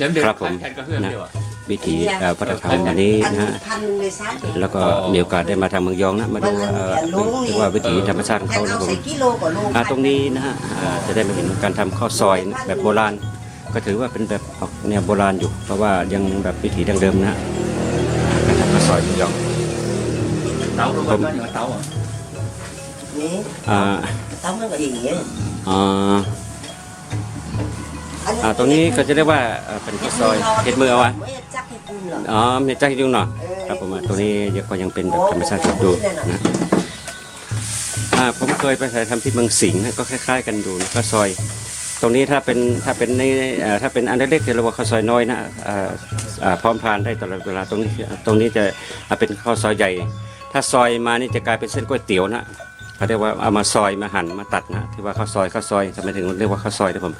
เดี๋ยวเดี๋ยวครับผมแผ่นกระเพื่อมเดียวอะวิถีเอ่อวัฒนธรรมอันนี้อันนะฮะพันเลยซะแล้วก็มีโอกาสได้มาทางเมืองยองนะมาดูเอ่อเรียกว่าวิถีธรรมชาติของแผ่นเขาเอานะผมใส่กิโลกว่าโลอ่าตรงนี้นะฮะอ่าจะได้มาเห็นการทำข้าวซอยแบบโบราณ ก็ถือว่าเป็นแบบออกแนวโบราณอยู่ เพราะว่ายังแบบวิถีดั้งเดิมนะฮะการทำข้าวซอยเมืองยอง เตาลงมาอย่างเตาอะนี่อ่าต้องมันก็อย่างนี้อ่า อ่าตรงนี้ก็จะเรียกว่าเอ่อเป็นข้าวซอยเห็ดมือเอาวะไม่จักให้คุณเหรออ๋อเห็ดใจดุงเนาะครับผมอะตรงนี้ก็ยังเป็นแบบธรรมชาติอยู่นะอ่าผมเคยไปถ่ายทำที่เมืองสิงห์นะก็คล้าย ๆ กันดูนะข้าวซอย ตรงนี้ถ้าเป็นถ้าเป็นในเอ่อถ้าเป็นอันเล็กๆจะเรียกว่าข้าวซอยน้อยนะอ่าอ่าพร้อมทานได้ตลอดเวลาตรงนี้ตรงนี้จะอ่าเป็นข้าวซอยใหญ่ ถ้าซอยมานี่จะกลายเป็นเส้นก๋วยเตี๋ยวนะเขาเรียกว่าเอามาซอยมาหั่นมาตัดนะที่ว่าข้าวซอยข้าวซอยทำไมถึงเรียกว่าข้าวซอยนะผม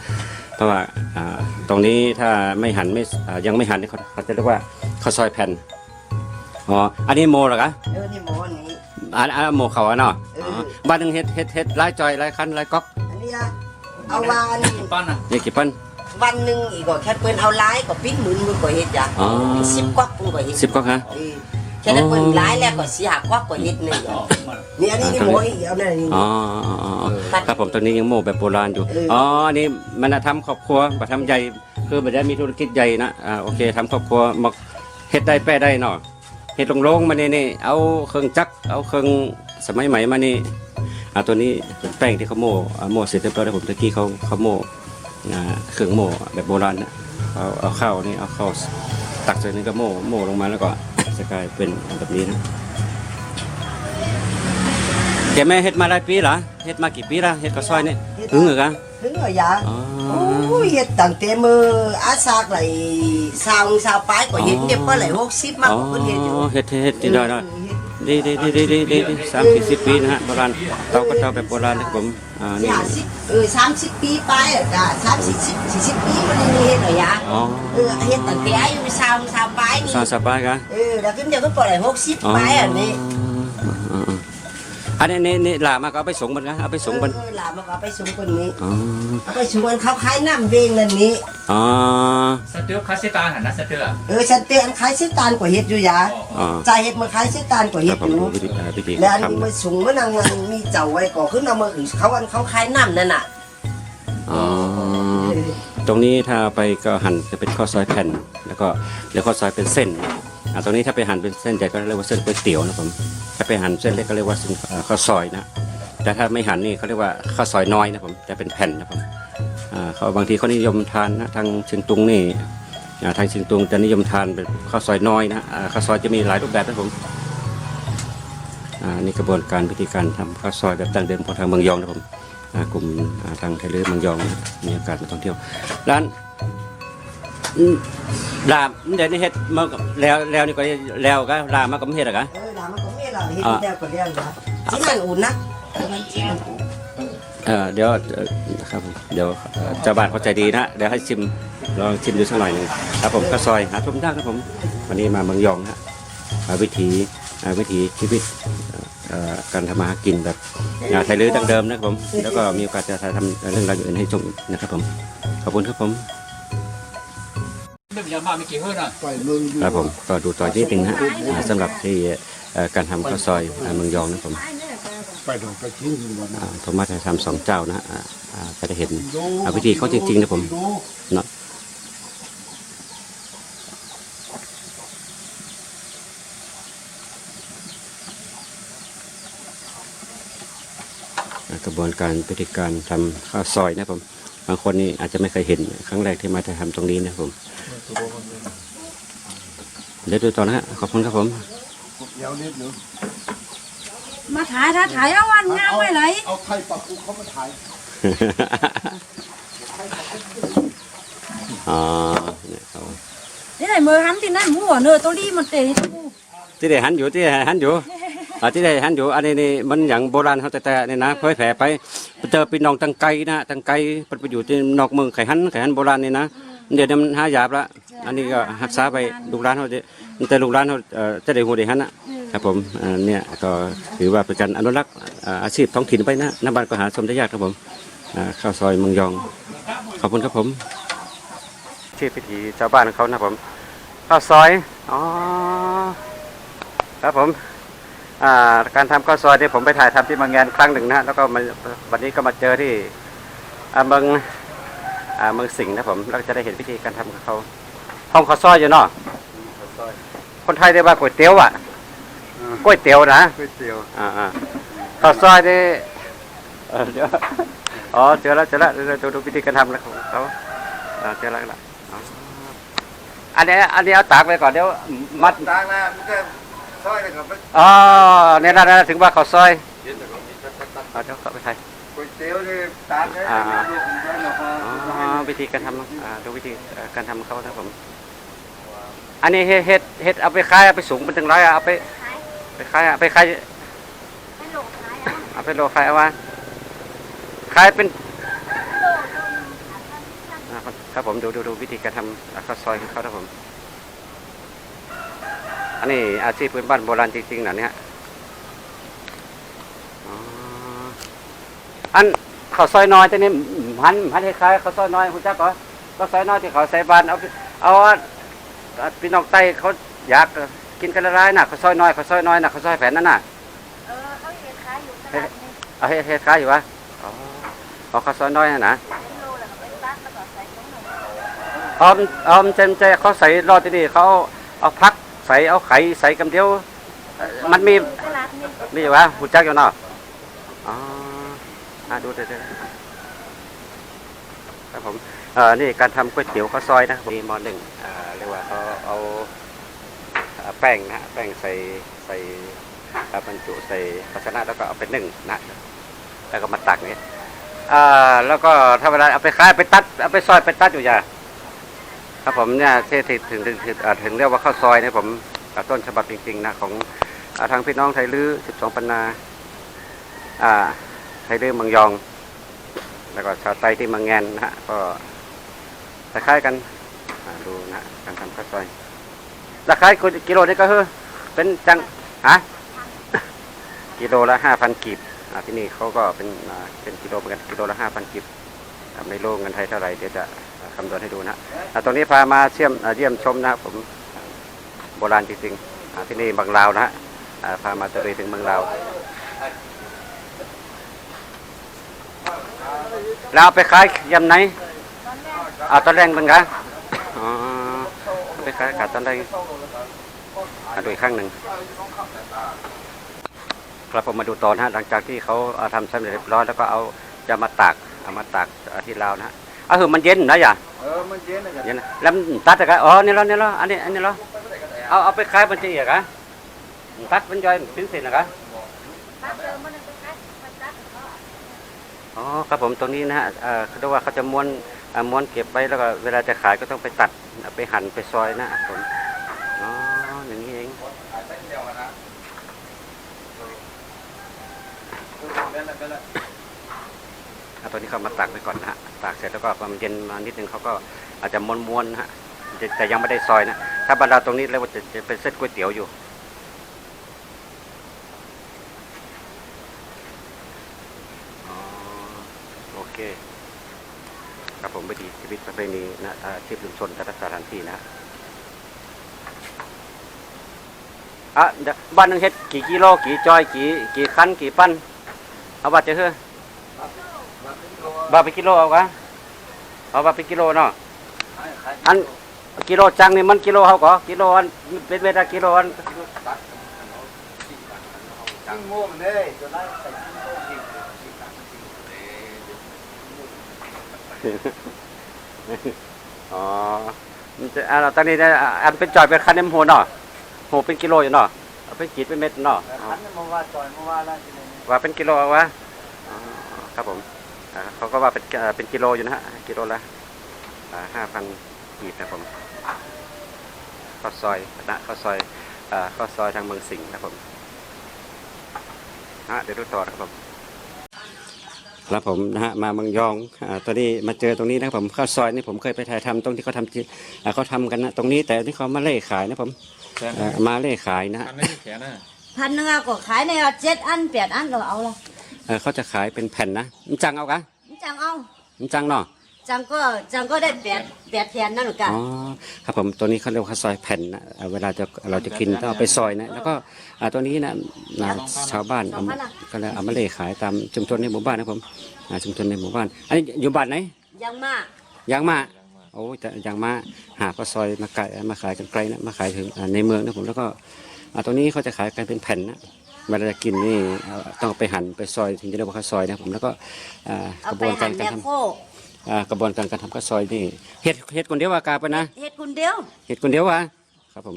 เพราะว่าอ่าตรงนี้ถ้าไม่หั่นไม่อ่ายังไม่หั่นนี่เขาเขาจะเรียกว่าข้าวซอยแผ่นอ๋ออันนี้โมเหรอคะเออนี่หมออันนี้อันอันโมเขาอะเนาะเอออ๋อบ้านหนึงเฮ็ดเฮ็ดเฮ็ดหลายจอยหลายคันหลายก๊อกอันนี้อะเอาวานปั้นอะนี่กี่ปั้นวันหนึ่งอีกก็แค่เปิ้นเอาไล่ก็ปิดหมื่นมึงก็เฮ็ดจ้ะอ๋อสิบกวักมึงก็เฮ็ดสิบก๊อกฮะเออแค่นั้นเปิ้นไล่แล้วก็สิหากวักก็เฮ็ดนี่อ๋อมานี่อันนี้นี่หมออีกเอาหน่อยนี่อ๋ออ๋ออ๋ออ๋อ ครับผมตอนนี้ยังโม่แบบโบราณอยู่เอออ๋อ๋ออันนี่มันทำครอบครัวมาทำใหญ่คือมันได้มีธุรกิจใหญ่นะอ่าโอเคทำครอบครัวมาเฮ็ดได้แป้ได้เนาะเฮ็ดโล่งๆมานี่นี่เอาเครื่องจักรเอาเครื่องสมัยใหม่มานี่อ่าตัวนี้เป็นแป้งที่เขาโม่อ่าโม่เสร็จเรียบร้อยแล้วผมตะกี้เขาเขาโม่อ่าเครื่องโม่แบบโบราณนะเอาเอาข้าวนี่เอาข้าวตักใส่นี่ก็โม่โม่ลงมาแล้วก็จะกลายเป็นแบบนี้นะ แกแม่เฮ็ดมาหลายปีเหรอเฮ็ดมากี่ปีละเฮ็ดข้าวซอยนี่ถึงเหรอกะถึงเหรอยาอ๋อ โอ้ยเฮ็ดตั้งแต่มืออาซากไหลสาวสาวปลายก็เฮ็ดเดี๋ยวก็ไหล60มาอ๋อเพิ่นเฮ็ดอยู่เฮ็ดเฮ็ดเฮ็ดได้ได้ดีดีดีดีดีดีดีสามสี่สิบปีนะฮะโบราณเตาก็เตาแบบโบราณนะครับผมอ่านี่ สี่สิบเออ30ปีไปอะจ้ะ30 40ปีมันยังเฮ็ดเหรอยาอ๋อ เออเฮ็ดตั้งแต่อายุสาวสาวปลายนี่สามสบายกะเออแล้วขึ้นเดี๋ยวก็ปล่อย60ไปอะนี่อ๋ออ๋ออ๋อ อันนี้นี่นี่หลามาก็เอาไปส่งมันกะเอาไปส่งมันเออหลานมันก็เอาไปส่งคนนี้อ๋อเอาไปส่งคนเขาขายน้ำเวงนั่นนี้ อ๋อสเตอร์คาเซตาหันนะสเตอร์เออฉันเตือนขายเสตานกว่าเฮ็ดอยู่ยาอ๋อใจเฮ็ดมาขายเสตานกว่าคเฮ็รับดผอมยู่วิธีอ่าวิธีแล้วอันทำนี้นะมาสูงมานางงานมีเจ้าไว้ก่อขึ้นเอามาอื่นเขาอันเขาขายน้ำนั่นน่ะอ๋อตรงนี้ถ้าไปก็หั่นจะเป็นข้าวซอยแผ่น แล้วก็เรียกข้าวซอยเป็นเส้นอ่าตรงนี้ถ้าไปหั่นเป็นเส้นใหญ่ก็เรียกว่าเส้นก๋วยเตี๋ยวนะผม ถ้าไปหั่นเส้นเล็กก็เรียกว่าเส้นข้าวซอยนะแต่ถ้าไม่หั่นนี่เขาเรียกว่าข้าวซอยน้อยนะผมจะเป็นแผ่นนะผมอ่าเขาบางทีเขานิยมทานนะทางเชียงตุงนี่ทางเชียงตุงจะนิยมทานเป็นข้าวซอยน้อยนะอ่าข้าวซอยจะมีหลายรูปแบบนะผมอ่านี่กระบวนการวิธีการทำข้าวซอยแบบดั้งเดิมของทางเมืองยองนะผมอ่ากลุ่มทางไทยเรือเมืองยองนมีโอกาสมาท่องเที่ยวร้านอืมลาเดี๋ยวนี้เฮ็ดมาแล้วแล้วนี่ก็แล้วก็ลามาก็ไม่เฮ็ดหรอกะ เออลามันก็ไม่ล่ะเฮ็ดเดียวก็เดียวนะที่นั่นอุ่นนะมันที่นั่นอุ่นเออเดี๋ยวเอ่อครับผมเดี๋ยวเอ่อเจ้าบ้านเขาใจดีนะเดี๋ยวให้ชิมลองชิมดูสักหน่อยหนึงครับผมข้าวซอยหาชมยากครับผมวันนี้มาเมืองยองนะหาวิถีหาวิถีชีวิตเอ่อการทำมาหากินแบบอ่าไทยลื้อดั้งเดิมนะครับผม แล้วก็มีโอกาสจะถ่ายทำเรื่องราวอย่างอื่นให้ชมนะครับผม ขอบคุณครับผมไม่เป็นยามาไม่กี่เฮือนอะครับผมก็ดูต่อที่หนึ่งฮะอ่าสำหรับที่เอ่อ การทำข้าวซอยอ่าเมืองยองนะครับผมไปดอกไปทิ้งอยู่วันนั้อ่านผมมาถ่ายทำสองเจ้านะฮะอ่าอ่าก็จะเห็นอ่าวิธีเขาจริงๆนะผมเนาะอ่ากระบวนการวิธีการทำข้าวซอยนะผมบางคนนี่อาจจะไม่เคยเห็นครั้งแรกที่มาถ่ายทำตรงนี้นะผมเดี๋ยวดูต่อนะฮะขอบคุณครับผมเดี๋ยวนิดหนึงมาถ่ายถ้าถ่ายเอาวันงามไว้เลยเอาไข่ปลาปูเขามาถ่ายอ๋อเนี่ยเขานี่ไหนมือหันที่นั่นหัวเนื้อตัวนี้มันเตะที่ตู้ที่ได้หันอยู่ที่ได้หันอยู่อ่าที่ได้หันอยู่อันนี้นี่มันอย่างโบราณเขาแต่แต่นี่นะเผยแผ่ไปไปเจอพี่น้องตังไกนะตังไกมันไปอยู่ที่นอกเมืองไข่หันไข่หันโบราณนี่นะเดี๋ยวนี้มันหายาบละอันนี้ก็รักษาไปลูกร้านเขาจะแต่ลูกร้านเขาเอ่อจะได้หัวได้หันนะ ครับผมอ่าเนี่ยก็ถือว่าเป็นการอนุรักษ์อ่าอาชีพท้องถิ่นไปนะน้ำบ้านก็หาชมได้ยากครับผมอ่าข้าวซอยเมืองยองขอบคุณครับผมชีพวิถีชาวบ้านของเขานะผมข้าวซอยอ๋อครับผมอ่าการทำข้าวซอยเนี่ยผมไปถ่ายทำที่บางแงนครั้งหนึ่งนะฮะแล้วก็มาวันนี้ก็มาเจอที่อ่าเมืองอ่าเมืองสิงห์นะผมแล้วก็จะได้เห็นวิธีการทำของเขาห้องข้าวซอยอยู่เนาะคนไทยเรียกว่าก๋วยเตี๋ยวอะ ก๋วยเตี๋ยวนะก๋วยเตี๋ยวอ่าอ่าข้าวซอยนี่เออเดี๋ยวอ๋อเจอแล้วเจอแล้วเดี๋ยวดูดูวิธีการทำแล้วของเขาอ่าเจอแล้วละอ๋ออันนี้อันนี้เอาตากไปก่อนเดี๋ยวมัดต่างนะมันก็ซอยเลยครับอ๋อเนี่ยนะนะถึงว่าข้าวซอยเอาเดี๋ยวเข้าไปใส่ก๋วยเตี๋ยวนี่ต่างกันอ่าลูกมันก็อ๋อวิธีการทำอ่าดูวิธีเอ่อการทำของเขานะผมอันนี้เฮ็ดเฮ็ดเฮ็ดเอาไปขายเอาไปสูงเป็นถึงร้อยอะเอาไป ไปขายอะไปขายให้โหลขายอะเอาไปโลขายเอาว่าขายเป็นอ่าครับครับผมดูดูดูวิธีการทำข้าวซอยของเขาครับผม อันนี้อาชีพพื้นบ้านโบราณจริงๆนะเนี่ยอ๋ออันข้าวซอยน้อยตัวนี้หันหันคล้ายๆข้าวซอยน้อยคุณจักก็ข้าวซอยน้อยที่เขาใส่บานเอาเอาเอาพี่น้องใต้เขาอยาก กินกันละลายน่ะข้าวซอยน้อยข้าวซอยน้อยน่ะข้าวซอยแผ่นนั่นน่ะเออเขาเห็นขายอยู่ตลาดนี่เอาให้ให้คล้ายอยู่วะอ๋อเอาข้าวซอยน้อยน่ะนะเป็นโลแล้วก็ไปตักแล้วก็ใส่ถุงหนึ่งออมออมเจนเจเขาใส่รอดที่นี่เขาเอาพักใส่เอาไข่ใส่กำเดียวเอ่อมันมีตลาดนี่มีอยู่วะหูจักอยู่เนาะอ๋ออ่าดูเด้อๆครับผมเอ่อนี่การทำก๋วยเตี๋ยวข้าวซอยนะครับมีหมอหนึ่งอ่าเรียกว่าเขาเอาอ่า แป้งนะฮะแป้งใส่ใส่บรรจุใส่ภาชนะแล้วก็เอาไปนึ่งนะแล้วก็มาตักนี่อ่าแล้วก็ถ้าเวลาเอาไปขายไปตัดเอาไปซอยไปตัดอยู่อย่าครับผมเนี่ยที่ที่ถึงถึงถึงถึงเรียกว่าข้าวซอยเนี่ยผมต้นฉบับจริงๆนะของทางพี่น้องไทยลื้อ12 ปันนาอ่าไทยลื้อมืองยอง แล้วก็ชาวไตที่มืองแงนนะฮะก็คล้ายๆกันดูนะการทำข้าวซอย ราคากิโลนี่ก็คือเป็นจังฮะกิโลละห้าพันกีบที่นี่เขาก็เป็นเป็นกิโลเหมือนกันกิโลละห้าพันกีบอ่าไม่รู้เงินไทยเท่าไหร่เดี๋ยวจะคำนวณให้ดูนะตรงนี้พามาเชี่ยมเยี่ยมชมนะผมโบราณจริงๆที่นี่บางลาวนะฮะพามาตะลุยถึงเมืองลาวแล้วไปขายยำไหนเอาตอนแรงเป็นกันอ๋อเอาไป ขาขาดตอนแรงอ่าดูอีกข้างหนึ่งครับผมมาดูตอนฮะหลังจากที่เขาอ่าทำสำเร็จเรียบร้อยแล้วก็เอาจะมาตากเอามาตากอาที่ลาวนะฮะอะคือมันเย็นนะอย่าเออมันเย็นนะครับเดี๋ยวนะแล้วตัดอะไรอ๋อนี่แล้วนี่แล้วอันนี้อันนี้แล้วเอาเอาไปขายบัญชีเหรอคะตัดเป็นย่อยเป็นสินเป็นตักมันตักเขาอ๋อครับผมตรงนี้นะฮะเอ่อเขาเรียกว่าเขาจะม้วน ม้วนเก็บไว้แล้วก็เวลาจะขายก็ต้องไปตัดไปหั่นไปซอยนะผมอ๋ออย่างนี้เองอะตอนนี้เขามาตักไปก่อนนะฮะตากเสร็จแล้วก็พอมันเย็นมานิดนึงเขาก็อาจจะม้วนๆนะฮะแต่ยังไม่ได้ซอยนะถ้าบรรดาตรงนี้เรียกว่าจะจะเป็นเส้นก๋วยเตี๋ยวอยู่ อ๋อโอเคครับผมวิถีชีวิต ประเพณีนะอาชีพชุมชนแต่ละสถานที่นะอะบ้านนึงเฮ็ดกี่กิโลกี่จอยกี่กี่คันกี่ปั้นเอาบาทจะเฮ้อบาทไปกิโลเอาวะเอาบาทไปกิโลเนาะอันกิโลจังนี่มันกิโลเขาก็กิโลอันเป็นเวลากิโลอันจิ้งม่เลยจะได้ใส่จิ้งม่วง อ๋อมันจะอ่าตอนนี้เนี่ยอันเป็นจอยเป็นคันเนมโหเนาะโหเป็นกิโลอยู่เนาะเอาไปขีดเป็นเม็ดเนาะอ๋อขันมาว่าจอยมาว่าแล้วทีนี้ว่าเป็นกิโลเอาวะอ๋อครับผมอ่าเขาก็ว่าเป็นเอ่อเป็นกิโลอยู่นะฮะกิโลละห้าพันกีบนะผมข้าวซอยนะข้าวซอยอ่าข้าวซอยทางเมืองสิงห์นะครับผมฮะเดี๋ยวดูต่อนะครับผม ครับผมนะฮะมาเมืองยองอ่าตอนนี้มาเจอตรงนี้นะครับผมข้าวซอยนี่ผมเคยไปถ่ายทำตรงที่เขาทำที่อ่าเขาทำกันนะตรงนี้แต่ที่เขามาเล่ขายนะผมเอ่อมาเล่ขายนะฮะอันนี้แขนน่ะพันหนึงอะก็ขายในเจ็ดอันแปดอันก็เอาละเอ่อเขาจะขายเป็นแผ่นนะมันจังเอากะมันจังเอามันจังเนาะ จังก็จังก็ได้แปดแปดแทนนั่นหนูกะอ๋อครับผมตัวนี้เขาเรียกว่าข้าวซอยแผ่นนะอ่าเวลาจะเราจะกินต้องเอาไปซอยนะแล้วก็อ่าตัวนี้นะนะชาวบ้านเอามาก็เลยเอามาเล่ขายตามชุมชนในหมู่บ้านนะครับผมอ่าชุมชนในหมู่บ้าน อันนี้อยู่บ้านไหนยังมากยางมาโอ้ยแต่ยางมาหาข้าวซอยมาขายมาขายกันไกลนะมาขายถึงอ่าในเมืองนะผมแล้วก็อ่าตัวนี้เขาจะขายกันเป็นแผ่นนะเวลาจะกินนี่เอาต้องเอาไปหั่นไปซอยถึงจะเรียกว่าข้าวซอยนะผมแล้วก็อ่าเอากระไปบวนกาหั่รนการแม่ทำ โค อ่ากระบวนการการทำข้าวซอยนี่เฮ็ดเฮ็ดคนเดียวว่ากาไปนะเฮ็ดคนเดียวเฮ็ดคนเดียววะครับผม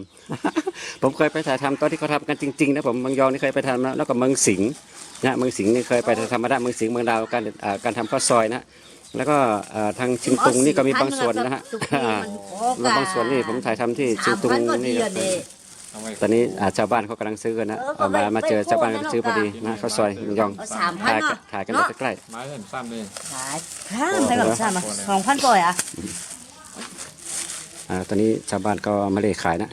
ผมเคยไปถ่ายทำตอนที่เขาทำกันจริงๆนะผมเมืองยองนี่เคยไปทำนะแล้วก็เมืองสิงห์นะเมืองสิงห์นี่เคยไปธรรมดาเมืองสิงห์เมืองดาวการอ่าการทำข้าวซอยนะแล้วก็อ่าทางชิงตุงนี่ก็มีบางส่วนนะฮะทุกปีมันโอ้แล้วบางส่วนนี่ผมถ่ายทำที่ชิสางมตุงพันก็ดีนี่อะเด้ ตอนนี้อ่าชาวบ้านเขากำลังซื้อกันนะเออก็เอามาไปมาเจอไปชาวบ้านโค้ก็งซื้อพอดีนั่นหรอกนะข้าวซอยเมืองยองเอาสามพันถ่ายเนาะถ่ายกันเนาะใกล้ไม้เล่นซ้ำเลยขายข้ามไปกับซ้ำอะสองพันกว่าอะๆอ่าตอนนี้ชาวบ้านก็เอามาเลยขายนะ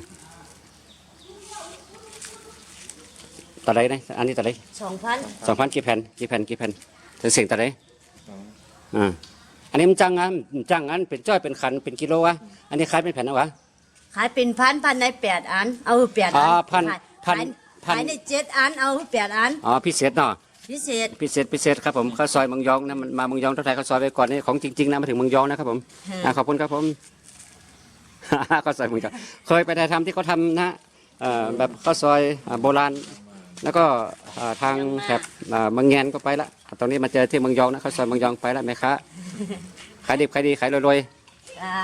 ตะไลนะอันนี้ตะไลสองพันสองพันกี่แผ่นกี่แผ่นกี่แผ่นถึงเสียงตะไลอ่าอันนี้มันจังงานมันจังงานเป็นจ้อยเป็นขันเป็นกิโลวะอันนี้ขายเป็นแผ่นนะวะ ขายเป็นพันพันในแปดอัน เอาแปดอัอ่าพันขายพันขายพัน ขายในเจ็ดอัน เอาแปดอัน อ๋อพิเศษเนาะพิเศษพิเศษพิเศษครับผมข้าวซอยเมืองยองนะมันมาเมืองยองต้องถ่ายข้าวซอยไปก่อนนี่ของจริงๆนะมาถึงเมืองยองนะครับผมฮะอ่าขอบคุณครับผม ข้าวซอยเมืองยองเคยไปถ่ายทำที่เขาทำนะเอ่อแบบข้าวซอยอ่าโบราณ แล้วก็อ่าทางแถบอ่าเมืองแงนก็ไปละตอนนี้มาเจอที่เมืองยองนะข้าวซอยเมืองยองไปละแม่ค้าขายดิบขายดีขายรวยๆ อ่า